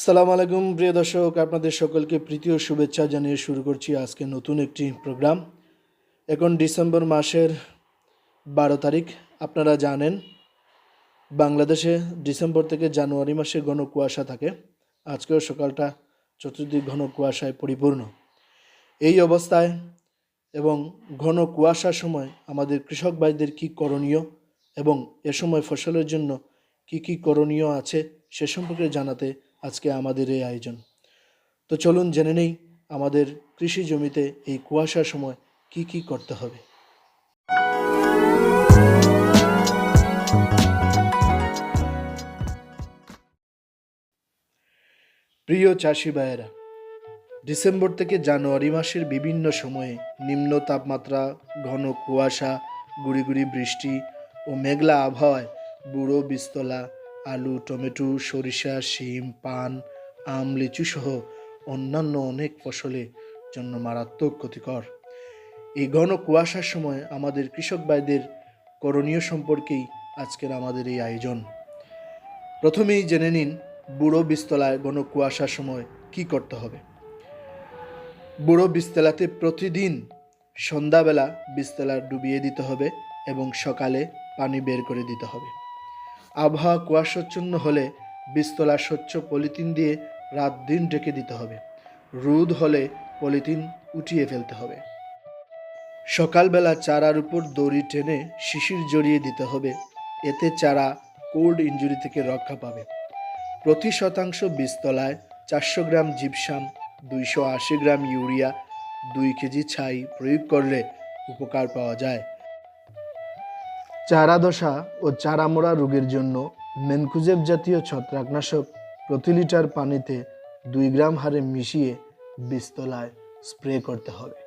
সালাম আলাইকুম, প্রিয় দর্শক। আপনাদের সকলকে প্রীতি ও শুভেচ্ছা জানিয়ে শুরু করছি আজকে নতুন একটি প্রোগ্রাম। এখন ডিসেম্বর মাসের বারো তারিখ। আপনারা জানেন, বাংলাদেশে ডিসেম্বর থেকে জানুয়ারি মাসে ঘন কুয়াশা থাকে। আজকেও সকালটা চতুর্দিক ঘন কুয়াশায় পরিপূর্ণ। এই অবস্থায় এবং ঘন কুয়াশার সময় আমাদের কৃষক ভাইদের কী করণীয় এবং এ সময় ফসলের জন্য কি কি করণীয় আছে সে সম্পর্কে জানাতে আজকে আমাদের এই আয়োজন। তো চলুন জেনে নেই আমাদের কৃষি জমিতে এই কুয়াশার সময় কি কি করতে হবে। প্রিয় চাষি ভাইয়েরা, ডিসেম্বর থেকে জানুয়ারি মাসের বিভিন্ন সময়ে নিম্ন তাপমাত্রা, ঘন কুয়াশা, গুড়ি গুড়ি বৃষ্টি ও মেঘলা আবহাওয়ায় বুড়ো বীজতলা আলু, টমেটো, সরিষা, শিম, পান, আম, লিচু সহ অন্যান্য অনেক ফসলের জন্য মারাত্মক ক্ষতিকর। এই ঘন কুয়াশার সময় আমাদের কৃষক ভাইদের করণীয় সম্পর্কেই আজকের আমাদের এই আয়োজন। প্রথমেই জেনে নিন বুড়ো বিস্তলায় ঘন কুয়াশার সময় কি করতে হবে। বুড়ো বিস্তলাতে প্রতিদিন সন্ধ্যাবেলা বিস্তলা ডুবিয়ে দিতে হবে এবং সকালে পানি বের করে দিতে হবে। আবহাওয়া কুয়াশাচ্ছন্ন হলে বীজতলা স্বচ্ছ পলিথিন দিয়ে রাত দিন ঢেকে দিতে হবে। রোদ হলে পলিথিন উঠিয়ে ফেলতে হবে। সকালবেলা চারার উপর দড়ি টেনে শিশির জড়িয়ে দিতে হবে। এতে চারা কোল্ড ইঞ্জুরি থেকে রক্ষা পাবে। প্রতি শতাংশ বীজতলায় চারশো গ্রাম জিপসাম, দুইশো আশি গ্রাম ইউরিয়া, দুই কেজি ছাই প্রয়োগ করলে উপকার পাওয়া যায়। চারা দশা ও চারা মোড়া রোগের জন্য মেনকুজেব জাতীয় ছত্রাকনাশক প্রতি লিটার পানিতে দুই গ্রাম হারে মিশিয়ে বীজতলায় স্প্রে করতে হবে।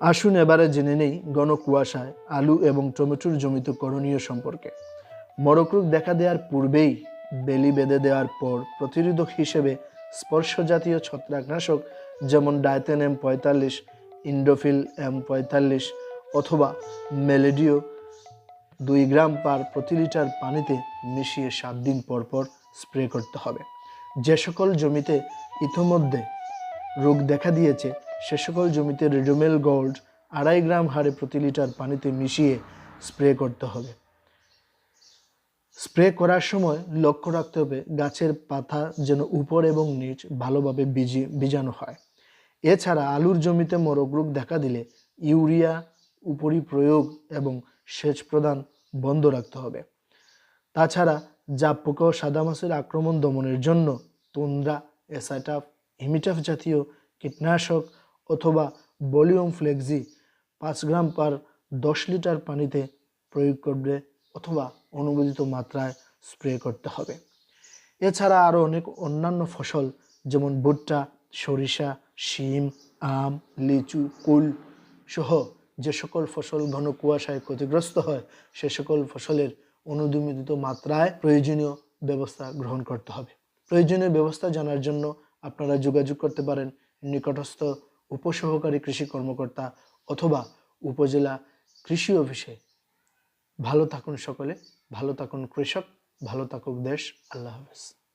আসুন এবারে জেনে নেই ঘন কুয়াশায় আলু এবং টমেটোর জমিত করণীয় সম্পর্কে। মরক রোগ দেখা দেওয়ার পূর্বেই বেলি বেঁধে দেওয়ার পর প্রতিরোধক হিসেবে স্পর্শ জাতীয় ছত্রাকনাশক যেমন ডায়তেন এম পঁয়তাল্লিশ, ইন্ডোফিল এম পঁয়তাল্লিশ অথবা মেলেডিও দুই গ্রাম পার প্রতি লিটার পানিতে মিশিয়ে সাত দিন পর পর স্প্রে করতে হবে। যে সকল জমিতে ইতোমধ্যে রোগ দেখা দিয়েছে, সে সকল জমিতে রেডোমেল গোল্ড আড়াই গ্রাম হারে প্রতি লিটার পানিতে মিশিয়ে স্প্রে করতে হবে। স্প্রে করার সময় লক্ষ্য রাখতে হবে গাছের পাতা যেন উপর এবং নিচ ভালোভাবে বিজি বীজাণু হয়। এছাড়া আলুর জমিতে মরক রোগ দেখা দিলে ইউরিয়া উপরি প্রয়োগ এবং সেচ প্রদান বন্ধ রাখতে হবে। তাছাড়া জাপ পোকা ও সাদা মাছের আক্রমণ দমনের জন্য তুন্দ্রা এসাটাফ হিমিটাফ জাতীয় কীটনাশক অথবা ভলিউম ফ্লেক্সি পাঁচ গ্রাম পার দশ লিটার পানিতে প্রয়োগ করবে অথবা অনুমোদিত মাত্রায় স্প্রে করতে হবে। এছাড়া আরও অনেক অন্যান্য ফসল যেমন ভুট্টা, সরিষা, শিম, আম, লিচু, কুল সহ যে সকল ফসল ঘন কুয়াশায় ক্ষতিগ্রস্ত হয়, সে সকল ফসলের অনুমোদিত মাত্রায় প্রয়োজনীয় ব্যবস্থা গ্রহণ করতে হবে। প্রয়োজনীয় ব্যবস্থা জানার জন্য আপনারা যোগাযোগ করতে পারেন নিকটস্থ উপসহকারী কৃষি কর্মকর্তা অথবা উপজেলা কৃষি অফিসে। ভালো থাকুন সকলে, ভালো থাকুন কৃষক, ভালো থাকুক দেশ। আল্লাহ হাফেজ।